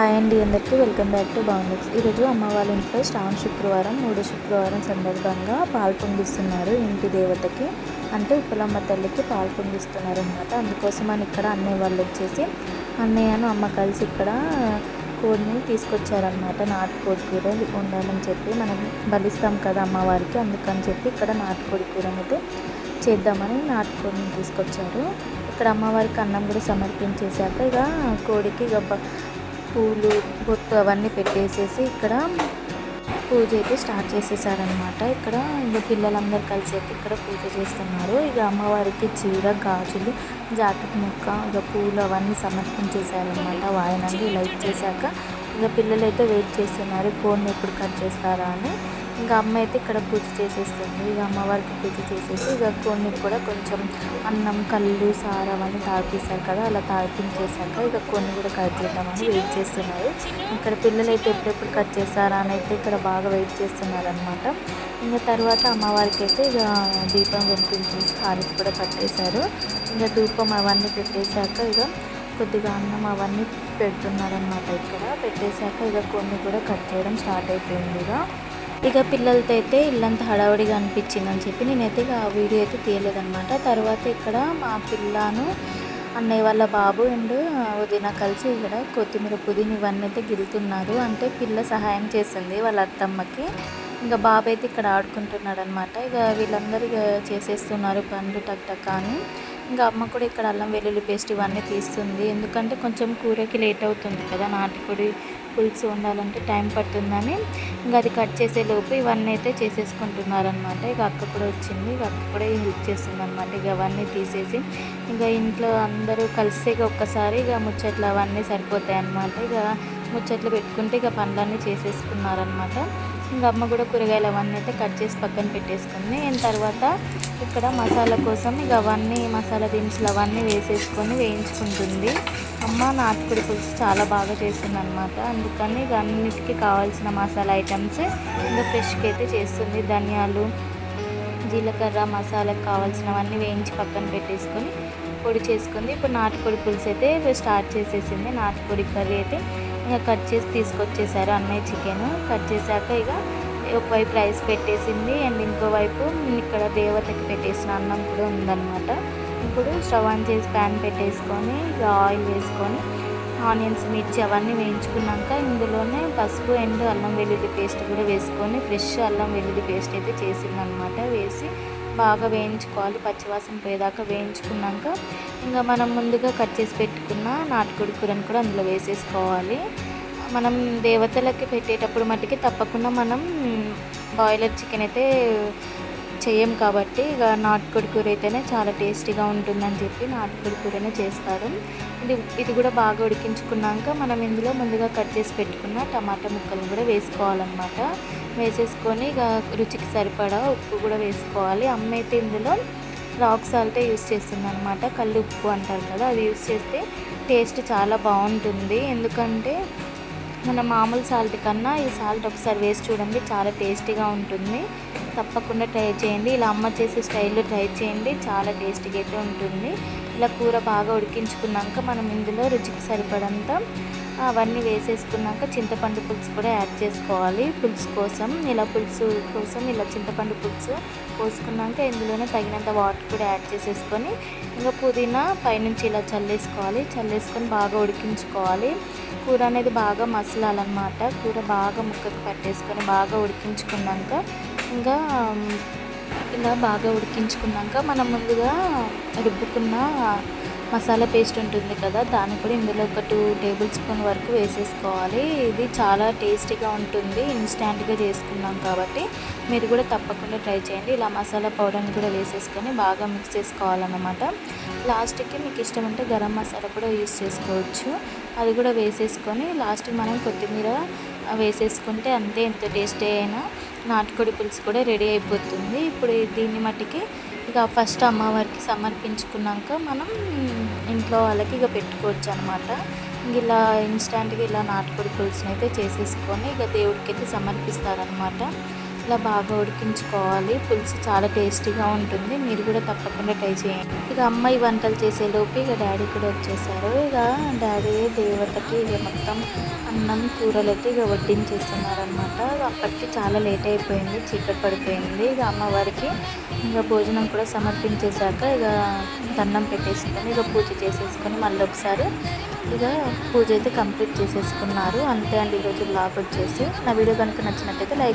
Hi అండి అందరికీ welcome back to బాగుండెక్స్ ఈరోజు అమ్మ వాళ్ళ ఇంట్లో శ్రావణ శుక్రవారం మూడు శుక్రవారం సందర్భంగా పాలు పొంగిస్తున్నారు ఇంటి దేవతకి. అంటే ఉప్పలమ్మ తల్లికి పాలు పొంగిస్తున్నారు అనమాట అందుకోసం అని ఇక్కడ అన్నయ్య వాళ్ళు వచ్చేసి అన్నయ్యను అమ్మ కలిసి ఇక్కడ కోడిని తీసుకొచ్చారనమాట నాటుకోడి కూర ఉండాలని చెప్పి మనం బలిస్తాం కదా అమ్మవారికి అందుకని చెప్పి ఇక్కడ నాటుకోడి కూర అనేది చేద్దామని నాటుకోడిని తీసుకొచ్చారు. ఇక్కడ అమ్మవారికి అన్నం కూడా సమర్పించేశాక ఇక కోడికి ఇక పూలు బొట్టు అవన్నీ పెట్టేసేసి ఇక్కడ పూజ అయితే స్టార్ట్ చేసేసారనమాట ఇక్కడ ఇంకా పిల్లలందరూ కలిసి అయితే ఇక్కడ పూజ చేస్తున్నారు. ఇక అమ్మవారికి చీర గాజులు జాకెట్ ముక్క ఇక పూలు అవన్నీ సమర్పించేశారనమాట వాయనాన్ని లైట్ చేశాక. ఇక పిల్లలు అయితే వెయిట్ చేస్తున్నారు. ఫోన్ ఎప్పుడు కట్ చేస్తారా అని. ఇంకా అమ్మ అయితే ఇక్కడ పూజ చేసేస్తుంది. ఇక అమ్మవారికి పూజ చేసేసి ఇక కొన్ని కూడా కొంచెం అన్నం కళ్ళు సారం అవన్నీ తాగిస్తారు కదా అలా తాగించేశాక ఇక కొన్ని కూడా కట్ చేద్దామని వెయిట్ చేస్తున్నారు. ఇక్కడ పిల్లలు అయితే ఎప్పుడెప్పుడు కట్ చేస్తారా అని అయితే ఇక్కడ బాగా వెయిట్ చేస్తున్నారనమాట ఇంకా తర్వాత అమ్మవారికి అయితే ఇక దీపం వెలిపించేసి హారతి కూడా కట్టేశారు ఇంకా ధూపం అవన్నీ పెట్టేశాక ఇక కొద్దిగా అన్నం అవన్నీ పెడుతున్నారనమాట ఇక్కడ. పెట్టేశాక ఇక కొన్ని కూడా కట్ చేయడం స్టార్ట్ అయిపోయింది ఇక. ఇక పిల్లలతో అయితే ఇల్లంతా హడావుడిగా అనిపించిందని చెప్పి నేనైతే ఇక వీడియో అయితే తీయలేదనమాట తర్వాత ఇక్కడ మా పిల్లను అన్నయ్య వాళ్ళ బాబు అండ్ వదిన కలిసి ఇక్కడ కొత్తిమీర పుదీన ఇవన్నీ అయితే గిలుతున్నారు. అంటే పిల్ల సహాయం చేసింది వాళ్ళ అత్తమ్మకి. ఇంకా బాబు అయితే ఇక్కడ ఆడుకుంటున్నాడు అనమాట ఇక వీళ్ళందరూ ఇక చేసేస్తున్నారు పనులు టక్ టక్ అని. ఇంకా అమ్మ కూడా ఇక్కడ అల్లం వెల్లుల్లి పేస్ట్ ఇవన్నీ తీస్తుంది. ఎందుకంటే కొంచెం కూరకి లేట్ అవుతుంది కదా నాటుకోడి పులుసు ఉండాలంటే టైం పడుతుందని ఇంకా అది కట్ చేసే లోపు ఇవన్నీ అయితే చేసేసుకుంటున్నారనమాట ఇక అక్క కూడా వచ్చింది. ఇక అక్క కూడా హెల్ప్ చేస్తుంది అనమాట ఇక అవన్నీ తీసేసి ఇంకా ఇంట్లో అందరూ కలిసి ఒక్కసారి ఇక ముచ్చట్లు అవన్నీ సరిపోతాయి అనమాట ఇక ముచ్చట్లు పెట్టుకుంటే ఇక పనులన్నీ చేసేసుకున్నారనమాట ఇంకా అమ్మ కూడా కూరగాయలు అవన్నీ అయితే కట్ చేసి పక్కన పెట్టేసుకుంది. తర్వాత ఇక్కడ మసాలా కోసం ఇక అవన్నీ మసాలా దినుసులు అవన్నీ వేసేసుకొని వేయించుకుంటుంది. అమ్మ నాటుకుడి పులుసు చాలా బాగా చేస్తుంది అనమాట అందుకని ఇక అన్నిటికీ కావాల్సిన మసాలా ఐటమ్స్ ఇంకా ఫ్రెష్గా అయితే చేస్తుంది. ధనియాలు జీలకర్ర మసాలాకు కావాల్సినవన్నీ వేయించి పక్కన పెట్టేసుకొని పొడి చేసుకుంది. ఇప్పుడు నాటుకోడి పులుసు అయితే స్టార్ట్ చేసేసింది. నాటుకోడి కర్రీ అయితే ఇక కట్ చేసి తీసుకొచ్చేసారు అన్నయ్య చికెన్. కట్ చేశాక ఇక ఒకవైపు రైస్ పెట్టేసింది. అండ్ ఇంకోవైపు ఇక్కడ దేవతకి పెట్టేసిన అన్నం కూడా ఉందన్నమాట. ఇప్పుడు స్టవ్ ఆన్ చేసి ప్యాన్ పెట్టేసుకొని ఇక ఆయిల్ వేసుకొని ఆనియన్స్ మిర్చి అవన్నీ వేయించుకున్నాక ఇందులోనే పసుపు అండ్ అల్లం వెల్లుల్లి పేస్ట్ కూడా వేసుకొని ఫ్రెష్ అల్లం వెల్లుల్లి పేస్ట్ అయితే చేసిందనమాట వేసి బాగా వేయించుకోవాలి. పచ్చివాసన పోయేదాకా వేయించుకున్నాక ఇంకా మనం ముందుగా కట్ చేసి పెట్టుకున్న నాటుకోడి కూరని కూడా అందులో వేసేసుకోవాలి. మనం దేవతలకి పెట్టేటప్పుడు మట్టికి తప్పకుండా మనం బాయిలర్ చికెన్ అయితే చేయం కాబట్టి ఇక నాటుకోడి కూర అయితేనే చాలా టేస్టీగా ఉంటుందని చెప్పి నాటుకోడి కూరనే చేస్తారు. ఇది ఇది కూడా బాగా ఉడికించుకున్నాక మనం ఇందులో ముందుగా కట్ చేసి పెట్టుకున్న టమాటా ముక్కలు కూడా వేసుకోవాలన్నమాట. వేసేసుకొని ఇక రుచికి సరిపడా ఉప్పు కూడా వేసుకోవాలి. అమ్మ అయితే ఇందులో రాక్ సాల్టే యూస్ చేస్తుంది అనమాట కళ్ళు ఉప్పు అంటారు కదా అది యూస్ చేస్తే టేస్ట్ చాలా బాగుంటుంది. ఎందుకంటే మన మామూలు సాల్ట్ కన్నా ఈ సాల్ట్ ఒకసారి వేసి చూడండి చాలా టేస్టీగా ఉంటుంది. తప్పకుండా ట్రై చేయండి. ఇలా అమ్మ చేసే స్టైల్లో ట్రై చేయండి. చాలా టేస్టీగా అయితే ఉంటుంది. ఇలా కూర బాగా ఉడికించుకున్నాక మనం ఇందులో రుచికి సరిపడంత అవన్నీ వేసేసుకున్నాక చింతపండు పులుసు కూడా యాడ్ చేసుకోవాలి. పులుసు కోసం ఇలా పులుసు కోసం ఇలా చింతపండు పులుసు పోసుకున్నాక ఇందులోనే తగినంత వాటర్ కూడా యాడ్ చేసేసుకొని ఇంకా పుదీనా పైనుంచి ఇలా చల్లేసుకోవాలి. చల్లేసుకొని బాగా ఉడికించుకోవాలి. కూర అనేది బాగా మసలాలన్నమాట. కూర బాగా ముక్కకు పట్టేసుకొని బాగా ఉడికించుకున్నాక ఇంకా ఇలా బాగా ఉడికించుకున్నాక మనం ముందుగా రుబ్బుకున్న మసాలా పేస్ట్ ఉంటుంది కదా దాన్ని కూడా ఇందులో ఒక టూ టేబుల్ స్పూన్ వరకు వేసేసుకోవాలి. ఇది చాలా టేస్టీగా ఉంటుంది ఇన్స్టాంట్గా చేసుకున్నాం కాబట్టి. మీరు కూడా తప్పకుండా ట్రై చేయండి. ఇలా మసాలా పౌడర్ని కూడా వేసేసుకొని బాగా మిక్స్ చేసుకోవాలన్నమాట. లాస్ట్కి మీకు ఇష్టం ఉంటే గరం మసాలా కూడా యూస్ చేసుకోవచ్చు. అది కూడా వేసేసుకొని లాస్ట్కి మనం కొత్తిమీర వేసేసుకుంటే అంతే ఎంత టేస్టీ అయినా నాటుకోడి పులుసు కూడా రెడీ అయిపోతుంది. ఇప్పుడు దీన్ని మట్టికి ఇక ఫస్ట్ అమ్మవారికి సమర్పించుకున్నాక మనం ఇంట్లో వాళ్ళకి ఇక పెట్టుకోవచ్చు అనమాట ఇలా ఇన్స్టాంట్గా ఇలా నాటుకోడి పులుసుని అయితే చేసేసుకొని ఇక దేవుడికి అయితే సమర్పిస్తారనమాట ఇలా బాగా ఉడికించుకోవాలి. పులుసు చాలా టేస్టీగా ఉంటుంది. మీరు కూడా తప్పకుండా ట్రై చేయండి. ఇక అమ్మాయి వంటలు చేసేలోపు ఇక డాడీ కూడా వచ్చేసారు. ఇక డాడీ దేవతకి ఇక మొత్తం అన్నం కూరలు అయితే ఇక వడ్డించేస్తున్నారు అనమాట అప్పటికి చాలా లేట్ అయిపోయింది. చీకటి పడిపోయింది. ఇక అమ్మవారికి ఇంకా భోజనం కూడా సమర్పించేశాక ఇక దండం పెట్టేసుకొని ఇక పూజ చేసేసుకొని మళ్ళీ ఒకసారి ఇక పూజ అయితే కంప్లీట్ చేసేసుకున్నారు. అంతే అండి. ఈరోజు బ్లాగ్ వచ్చేసి నా వీడియో కనుక నచ్చినట్టయితే లైక్